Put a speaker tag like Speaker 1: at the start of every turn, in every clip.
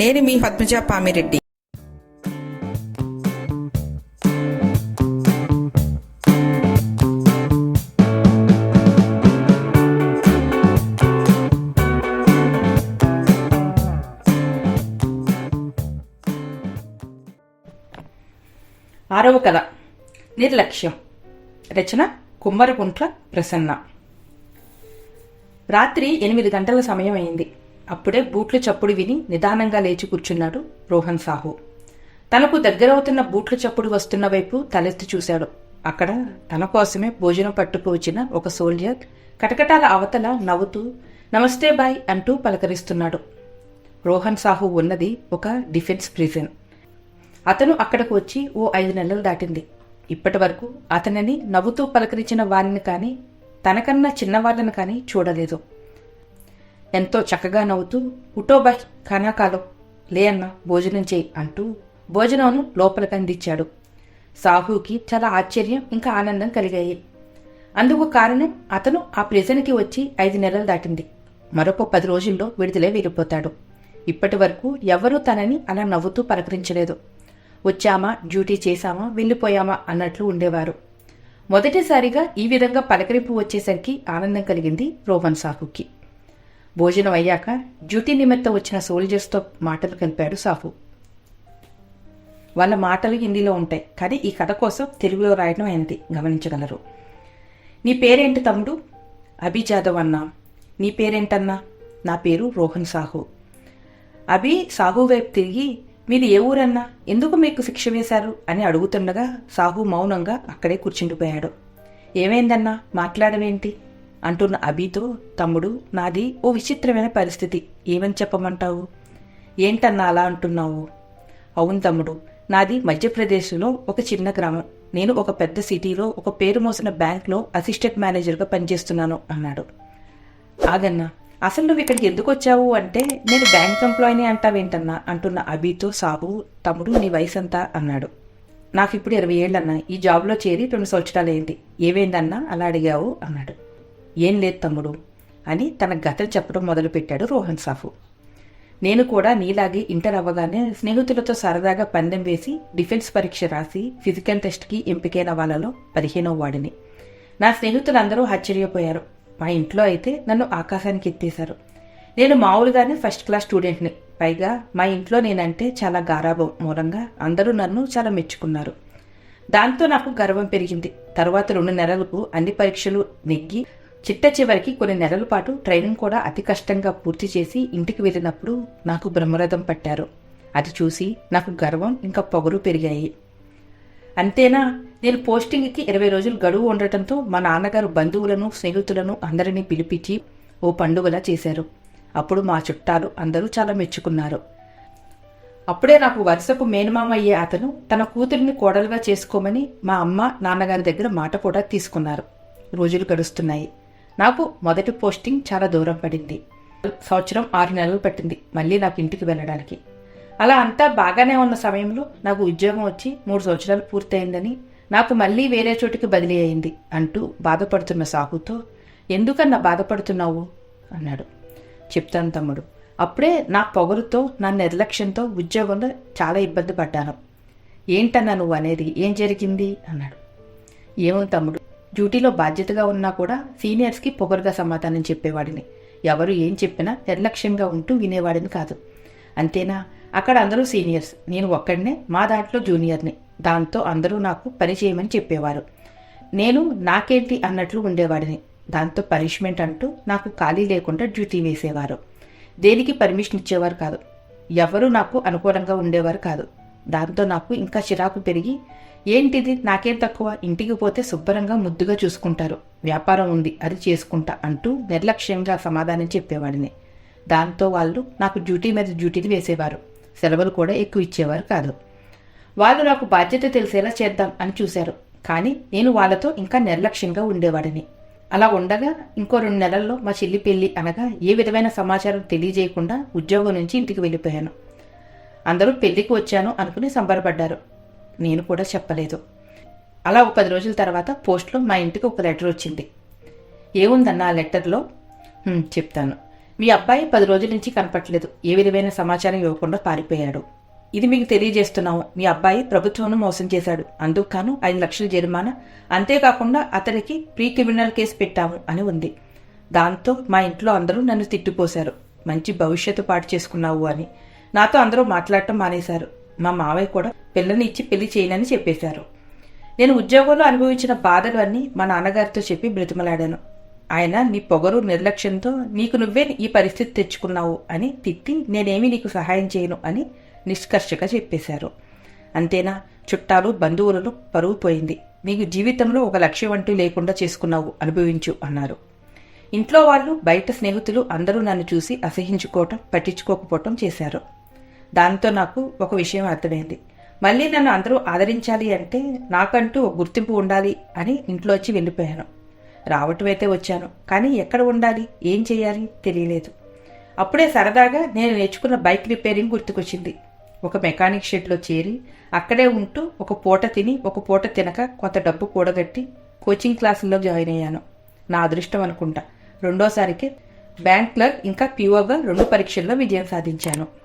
Speaker 1: నేను మీ పద్మజ పామిరెడ్డి.
Speaker 2: ఆరవ కథ. నిర్లక్ష్యం. రచన కుమ్మరకుంట్ల ప్రసన్న. రాత్రి ఎనిమిది గంటల సమయం అయింది. అప్పుడే బూట్ల చప్పుడు విని నిదానంగా లేచి కూర్చున్నాడు రోహన్ సాహు. తనకు దగ్గరవుతున్న బూట్ల చప్పుడు వస్తున్న వైపు తలెత్తి చూశాడు. అక్కడ తన కోసమే భోజనం పట్టుకు వచ్చిన ఒక సోల్జర్ కటకటాల అవతల నవ్వుతూ నమస్తే బాయ్ అంటూ పలకరిస్తున్నాడు. రోహన్ సాహు ఉన్నది ఒక డిఫెన్స్ ప్రిజన్. అతను అక్కడకు వచ్చి ఓ ఐదు నెలలు దాటింది. ఇప్పటి వరకు అతనిని నవ్వుతూ పలకరించిన వారిని కానీ తనకన్నా చిన్నవాళ్ళని కానీ చూడలేదు. ఎంతో చక్కగా నవ్వుతూ ఉటోబాయ్ ఖానా కాలో లే అన్న భోజనం చేయి అంటూ భోజనంను లోపలికి అందించాడు. సాహుకి చాలా ఆశ్చర్యం ఇంకా ఆనందం కలిగాయి. అందుకు కారణం అతను ఆ ప్రిజన్కి వచ్చి ఐదు నెలలు దాటింది. మరొక పది రోజుల్లో విడుదలే వెళ్ళిపోతాడు. ఇప్పటి వరకు ఎవరూ తనని అలా నవ్వుతూ పలకరించలేదు. వచ్చామా? డ్యూటీ చేశామా? వెళ్ళిపోయామా? అన్నట్లు ఉండేవారు. మొదటిసారిగా ఈ విధంగా పలకరింపు వచ్చేసరికి ఆనందం కలిగింది రోమన్ సాహుకి. భోజనం అయ్యాక డ్యూటీ నిమిత్తం వచ్చిన సోల్జర్స్తో మాటలు కలిపాడు సాహు వాళ్ళ మాటలు హిందీలో ఉంటాయి కానీ ఈ కథ కోసం తెలుగులో రాయడం అయినది గమనించగలరు. నీ పేరేంటి తమ్ముడు? అభి జాదవ్ అన్నా. నీ పేరేంటన్నా? నా పేరు రోహన్ సాహు. అభి సాహు వైపు తిరిగి మీది ఏ ఊరన్నా? ఎందుకు మీకు శిక్ష వేశారు? అని అడుగుతుండగా సాహు మౌనంగా అక్కడే కూర్చుండిపోయాడు. ఏమైందన్నా? మాట్లాడవేంటి? అంటున్న అభితో తమ్ముడు నాది ఓ విచిత్రమైన పరిస్థితి. ఏమని చెప్పమంటావు? ఏంటన్నా అలా అంటున్నావు? అవును తమ్ముడు నాది మధ్యప్రదేశ్లో ఒక చిన్న గ్రామం. నేను ఒక పెద్ద సిటీలో ఒక పేరు మోసిన బ్యాంక్లో అసిస్టెంట్ మేనేజర్గా పనిచేస్తున్నాను అన్నాడు. ఆగన్నా అసలు నువ్వు ఇక్కడికి ఎందుకు వచ్చావు అంటే నేను బ్యాంక్ ఎంప్లాయీని అంటావేంటన్నా? అంటున్న అభితో సాబు తమ్ముడు నీ వయసు అంతా అన్నాడు. నాకు ఇప్పుడు ఇరవై ఏళ్ళన్నా ఈ జాబ్లో చేరి రెండు సంవత్సరాలు ఏంటి ఏవేందన్నా అలా అడిగావు అన్నాడు. ఏం లేదు తమ్ముడు అని తన గతలు చెప్పడం మొదలుపెట్టాడు రోహన్ సాఫు. నేను కూడా నీలాగే ఇంటర్ అవ్వగానే స్నేహితులతో సరదాగా పందెం వేసి డిఫెన్స్ పరీక్ష రాసి ఫిజికల్ టెస్ట్కి ఎంపికైన వాళ్ళలో పదిహేనవ వాడిని. నా స్నేహితులందరూ ఆశ్చర్యపోయారు. మా ఇంట్లో అయితే నన్ను ఆకాశానికి ఎత్తేశారు. నేను మామూలుగానే ఫస్ట్ క్లాస్ స్టూడెంట్ని. పైగా మా ఇంట్లో నేనంటే చాలా గారాభం మూలంగా అందరూ నన్ను చాలా మెచ్చుకున్నారు. దాంతో నాకు గర్వం పెరిగింది. తర్వాత రెండు నెలలకు అన్ని పరీక్షలు నెగ్గి చిట్ట చివరికి కొన్ని నెలల పాటు ట్రైనింగ్ కూడా అతి కష్టంగా పూర్తి చేసి ఇంటికి వెళ్ళినప్పుడు నాకు బ్రహ్మరథం పట్టారు. అది చూసి నాకు గర్వం ఇంకా పొగరు పెరిగాయి. అంతేనా? నేను పోస్టింగ్కి ఇరవై రోజులు గడువు ఉండటంతో మా నాన్నగారు బంధువులను స్నేహితులను అందరినీ పిలిపించి ఓ పండుగలా చేశారు. అప్పుడు మా చుట్టాలు అందరూ చాలా మెచ్చుకున్నారు. అప్పుడే నాకు వరుసకు మేనమామ అయ్యే అతను తన కూతురిని కోడలుగా చేసుకోమని మా అమ్మ నాన్నగారి దగ్గర మాట కూడా తీసుకున్నారు. రోజులు గడుస్తున్నాయి. నాకు మొదటి పోస్టింగ్ చాలా దూరం పడింది. సంవత్సరం ఆరు నెలలు పట్టింది మళ్ళీ నాకు ఇంటికి వెళ్ళడానికి. అలా అంతా బాగానే ఉన్న సమయంలో నాకు ఉద్యోగం వచ్చి మూడు సంవత్సరాలు పూర్తయిందని నాకు మళ్ళీ వేరే చోటుకి బదిలీ అయింది అంటూ బాధపడుతున్న సాకుతో ఎందుకన్నా బాధపడుతున్నావు? అన్నాడు. చెప్తాను తమ్ముడు. అప్పుడే నా పొగరుతో నా నిర్లక్ష్యంతో ఉద్యోగంలో చాలా ఇబ్బంది పడ్డాను. ఏంటన్నా నువ్వు అనేది? ఏం జరిగింది? అన్నాడు. ఏమో తమ్ముడు. డ్యూటీలో బాధ్యతగా ఉన్నా కూడా సీనియర్స్కి పొగరుగా సమాధానం చెప్పేవాడిని. ఎవరు ఏం చెప్పినా నిర్లక్ష్యంగా ఉంటూ వినేవాడిని కాదు. అంతేనా? అక్కడ అందరూ సీనియర్స్. నేను ఒక్కడనే మా దాంట్లో జూనియర్ని. దాంతో అందరూ నాకు పని చేయమని చెప్పేవారు. నేను నాకేంటి అన్నట్లు ఉండేవాడిని. దాంతో పనిష్మెంట్ అంటూ నాకు ఖాళీ లేకుండా డ్యూటీ వేసేవారు. దేనికి పర్మిషన్ ఇచ్చేవారు కాదు. ఎవరు నాకు అనుకూలంగా ఉండేవారు కాదు. దాంతో నాకు ఇంకా చిరాకు పెరిగి ఏంటిది? నాకేం తక్కువ? ఇంటికి పోతే శుభ్రంగా ముద్దుగా చూసుకుంటారు. వ్యాపారం ఉంది అది చేసుకుంటా అంటూ నిర్లక్ష్యంగా సమాధానం చెప్పేవాడిని. దాంతో వాళ్ళు నాకు డ్యూటీ మీద డ్యూటీలు వేసేవారు. సెలవులు కూడా ఎక్కువ ఇచ్చేవారు కాదు. వాళ్ళు నాకు బాధ్యత తెలిసేలా చేద్దాం అని చూశారు. కానీ నేను వాళ్ళతో ఇంకా నిర్లక్ష్యంగా ఉండేవాడిని. అలా ఉండగా ఇంకో రెండు నెలల్లో మా చెల్లి పెళ్ళి అనగా ఏ విధమైన సమాచారం తెలియజేయకుండా ఉద్యోగం నుంచి ఇంటికి వెళ్ళిపోయాను. అందరూ పెళ్ళికి వచ్చాను అనుకుని సంబరపడ్డారు. నేను కూడా చెప్పలేదు. అలా ఒక పది రోజుల తర్వాత పోస్ట్లో మా ఇంటికి ఒక లెటర్ వచ్చింది. ఏముందన్న ఆ లెటర్లో? చెప్తాను. మీ అబ్బాయి పది రోజుల నుంచి కనపట్లేదు ఏ విధమైన సమాచారం ఇవ్వకుండా పారిపోయాడు. ఇది మీకు తెలియజేస్తున్నాము మీ అబ్బాయి ప్రభుత్వం మోసం చేశాడు. అందుకు కాను ఐదు లక్షల జరిమానా. అంతేకాకుండా అతనికి ప్రీ క్రిమినల్ కేసు పెట్టాము అని ఉంది. దాంతో మా ఇంట్లో అందరూ నన్ను తిట్టిపోశారు. మంచి భవిష్యత్తు పాటు చేసుకున్నావు అని. నాతో అందరూ మాట్లాడటం మానేశారు. మా మావయ్య కూడా పిల్లని ఇచ్చి పెళ్ళి చేయనని చెప్పేశారు. నేను ఉద్యోగంలో అనుభవించిన బాధలు అన్నీ మా నాన్నగారితో చెప్పి బ్రతిమలాడాను. ఆయన నీ పొగరు నిర్లక్ష్యంతో నీకు నువ్వే ఈ పరిస్థితి తెచ్చుకున్నావు అని తిట్టి నేనేమి నీకు సహాయం చేయను అని నిష్కర్షగా చెప్పేశారు. అంతేనా? చుట్టాలు బంధువులను పరువు పోయింది. నీకు జీవితంలో ఒక లక్ష్యం అంటూ లేకుండా చేసుకున్నావు అనుభవించు అన్నారు. ఇంట్లో వాళ్ళు బయట స్నేహితులు అందరూ నన్ను చూసి అసహించుకోవటం పట్టించుకోకపోవటం చేశారు. దాంతో నాకు ఒక విషయం అర్థమైంది. మళ్ళీ నన్ను అందరూ ఆదరించాలి అంటే నాకంటూ ఒక గుర్తింపు ఉండాలి అని ఇంట్లో వచ్చి వెళ్ళిపోయాను. రావటం అయితే వచ్చాను కానీ ఎక్కడ ఉండాలి ఏం చేయాలి తెలియలేదు. అప్పుడే సరదాగా నేను నేర్చుకున్న బైక్ రిపేరింగ్ గుర్తుకొచ్చింది. ఒక మెకానిక్ షెడ్లో చేరి అక్కడే ఉంటూ ఒక పూట తిని ఒక పూట తినక కొంత డబ్బు కూడగట్టి కోచింగ్ క్లాసుల్లో జాయిన్ అయ్యాను. నా అదృష్టం అనుకుంటా. రెండోసారికి బ్యాంక్ క్లర్క్ ఇంకా పిఓగా రెండు పరీక్షల్లో విజయం సాధించాను.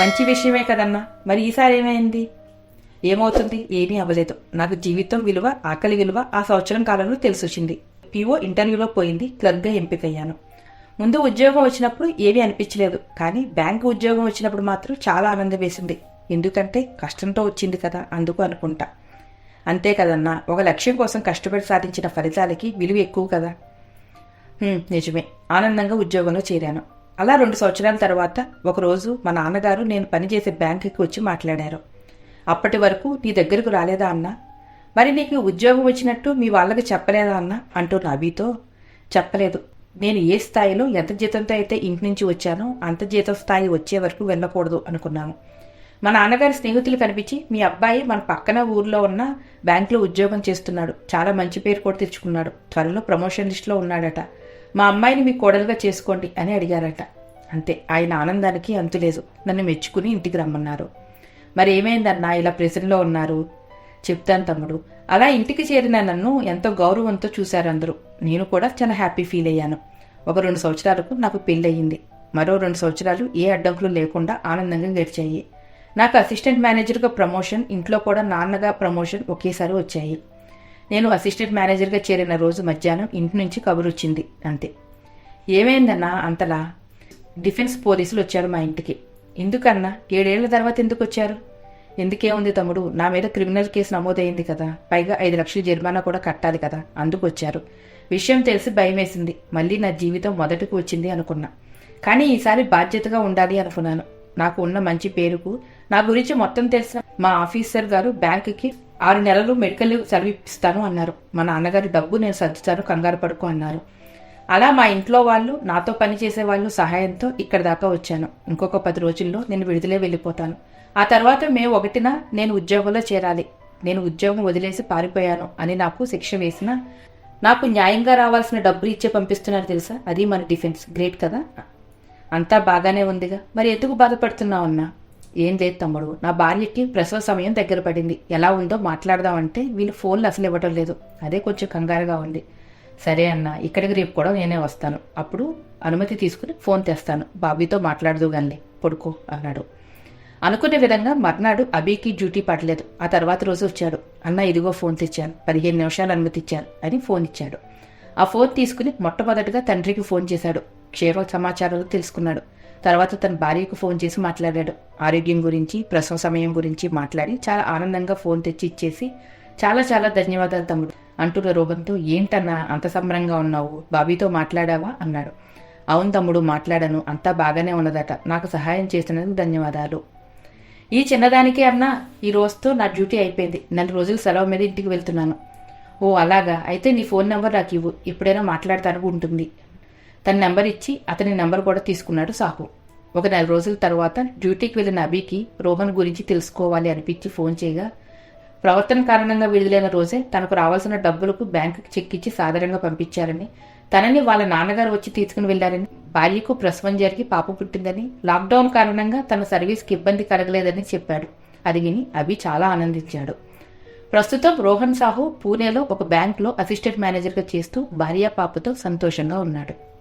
Speaker 2: మంచి విషయమే కదన్నా. మరి ఈసారి ఏమైంది? ఏమవుతుంది? ఏమీ అవ్వలేదు. నాకు జీవితం విలువ ఆకలి విలువ ఆ సంవత్సరం కాలంలో తెలిసొచ్చింది. పిఓ ఇంటర్వ్యూలో పోయింది క్లర్క్గా ఎంపికయ్యాను. ముందు ఉద్యోగం వచ్చినప్పుడు ఏమీ అనిపించలేదు. కానీ బ్యాంకు ఉద్యోగం వచ్చినప్పుడు మాత్రం చాలా ఆనందం వేసింది. ఎందుకంటే కష్టంతో వచ్చింది కదా అందుకు అనుకుంటా. అంతే కదన్నా ఒక లక్ష్యం కోసం కష్టపడి సాధించిన ఫలితాలకి విలువ ఎక్కువ కదా. నిజమే. ఆనందంగా ఉద్యోగంలో చేరాను. అలా రెండు సంవత్సరాల తర్వాత ఒకరోజు మా నాన్నగారు నేను పనిచేసే బ్యాంకుకి వచ్చి మాట్లాడారు. అప్పటి వరకు నీ దగ్గరకు రాలేదా అన్న? మరి నీకు ఉద్యోగం వచ్చినట్టు మీ వాళ్ళకి చెప్పలేదా అన్నా? అంటూ నవీతో చెప్పలేదు. నేను ఏ స్థాయిలో ఎంత జీతంతో అయితే ఇంటి నుంచి వచ్చానో అంత జీతం స్థాయి వచ్చే వరకు వెళ్ళకూడదు అనుకున్నాను మా నాన్నగారి స్నేహితులు కనిపించి మీ అబ్బాయి మన పక్కన ఊర్లో ఉన్న బ్యాంకులో ఉద్యోగం చేస్తున్నాడు. చాలా మంచి పేరు కూడా తెచ్చుకున్నాడు. త్వరలో ప్రమోషన్ లిస్టులో ఉన్నాడట. మా అమ్మాయిని మీ కోడలుగా చేసుకోండి అని అడిగారట. అంతే ఆయన ఆనందానికి అంతులేదు నన్ను మెచ్చుకుని ఇంటికి రమ్మన్నారు. మరి ఏమైందన్నా ఇలా ప్రెజర్లో ఉన్నారు? చెప్తాను తమ్ముడు. అలా ఇంటికి చేరిన నన్ను ఎంతో గౌరవంతో చూశారు అందరూ. నేను కూడా చాలా హ్యాపీ ఫీల్ అయ్యాను. ఒక రెండు సంవత్సరాలకు నాకు పెళ్ళయింది. మరో రెండు సంవత్సరాలు ఏ అడ్డంకులు లేకుండా ఆనందంగా గడిచాయి. నాకు అసిస్టెంట్ మేనేజర్గా ప్రమోషన్ ఇంట్లో కూడా నాన్నగా ప్రమోషన్ ఒకేసారి వచ్చాయి. నేను అసిస్టెంట్ మేనేజర్గా చేరిన రోజు మధ్యాహ్నం ఇంటి నుంచి కబురు వచ్చింది అంతే. ఏమైందన్నా అంతలా? డిఫెన్స్ పోలీసులు వచ్చారు మా ఇంటికి. ఎందుకన్నా? ఏడేళ్ళ తర్వాత ఎందుకు వచ్చారు? ఎందుకేముంది తమ్ముడు? నా మీద క్రిమినల్ కేసు నమోదైంది కదా. పైగా ఐదు లక్షల జరిమానా కూడా కట్టాలి కదా. అందుకు వచ్చారు. విషయం తెలిసి భయం వేసింది మళ్ళీ నా జీవితం మొదటకు వచ్చింది అనుకున్నా. కానీ ఈసారి బాధ్యతగా ఉండాలి అనుకున్నాను. నాకు ఉన్న మంచి పేరుకు నా గురించి మొత్తం తెలిసిన మా ఆఫీసర్ గారు బ్యాంకుకి ఆరు నెలలు మెడికల్ లీవ్ సెలవు ఇప్పిస్తాను అన్నారు. మా నాన్నగారి డబ్బు నేను సర్దుతాను కంగారు పడుకో అన్నారు. అలా మా ఇంట్లో వాళ్ళు నాతో పనిచేసే వాళ్ళు సహాయంతో ఇక్కడ దాకా వచ్చాను. ఇంకొక పది రోజుల్లో నేను విడుదలే వెళ్ళిపోతాను. ఆ తర్వాత మే ఒకటిన నేను ఉద్యోగంలో చేరాలి. నేను ఉద్యోగం వదిలేసి పారిపోయాను అని నాకు శిక్ష వేసిన నాకు న్యాయంగా రావాల్సిన డబ్బులు ఇచ్చే పంపిస్తున్నారు తెలుసా? అది మన డిఫెన్స్. గ్రేట్ కదా? అంతా బాగానే ఉందిగా. మరి ఎందుకు బాధపడుతున్నావు అన్నా? ఏం లేదు తమ్ముడు. నా భార్యకి ప్రసవ సమయం దగ్గర పడింది. ఎలా ఉందో మాట్లాడదామంటే వీళ్ళు ఫోన్లు అసలు ఇవ్వటం లేదు. అదే కొంచెం కంగారుగా ఉంది. సరే అన్న ఇక్కడికి రేపు కూడా నేనే వస్తాను. అప్పుడు అనుమతి తీసుకుని ఫోన్ తెస్తాను. బాబీతో మాట్లాడదు గాని పడుకో అన్నాడు. అనుకునే విధంగా మర్నాడు అబీకి డ్యూటీ పడలేదు. ఆ తర్వాత రోజు వచ్చాడు. అన్న ఇదిగో ఫోన్ తెచ్చాను. పదిహేను నిమిషాలు అనుమతి ఇచ్చాను అని ఫోన్ ఇచ్చాడు. ఆ ఫోన్ తీసుకుని మొట్టమొదటిగా తండ్రికి ఫోన్ చేశాడు. క్షేమ సమాచారాలు తెలుసుకున్నాడు. తర్వాత తన భార్యకు ఫోన్ చేసి మాట్లాడాడు. ఆరోగ్యం గురించి ప్రసవ సమయం గురించి మాట్లాడి చాలా ఆనందంగా ఫోన్ తెచ్చి ఇచ్చేసి చాలా చాలా ధన్యవాదాలు తమ్ముడు. అంటున్న రూపంతో ఏంటన్నా అంత సంబరంగా ఉన్నావు? బాబీతో మాట్లాడావా? అన్నాడు. అవును తమ్ముడు మాట్లాడాను. అంతా బాగానే ఉన్నదట. నాకు సహాయం చేసినందుకు ధన్యవాదాలు. ఈ చిన్నదానికే అన్నా ఈ రోజుతో నా డ్యూటీ అయిపోయింది. నెల రోజులు సెలవు మీద ఇంటికి వెళ్తున్నాను. ఓ అలాగా. అయితే నీ ఫోన్ నెంబర్ నాకు ఇవ్వు. ఎప్పుడైనా మాట్లాడతానికి ఉంటుంది తన నెంబర్ ఇచ్చి అతని నెంబర్ కూడా తీసుకున్నాడు సాహు. ఒక నెల రోజుల తర్వాత డ్యూటీకి వెళ్ళిన అభికి రోహన్ గురించి తెలుసుకోవాలి అనిపించి ఫోన్ చేయగా ప్రవర్తన కారణంగా విడుదలైన రోజే తనకు రావాల్సిన డబ్బులకు బ్యాంకుకి చెక్ ఇచ్చి సాధారణంగా పంపించారని తనని వాళ్ళ నాన్నగారు వచ్చి తీసుకుని వెళ్ళారని భార్యకు ప్రసవం జరిగి పాప పుట్టిందని లాక్డౌన్ కారణంగా తన సర్వీస్కి ఇబ్బంది కలగలేదని చెప్పాడు. అది విని అభి చాలా ఆనందించాడు. ప్రస్తుతం రోహన్ సాహు పూణేలో ఒక బ్యాంక్లో అసిస్టెంట్ మేనేజర్గా చేస్తూ భార్య పాపతో సంతోషంగా ఉన్నాడు.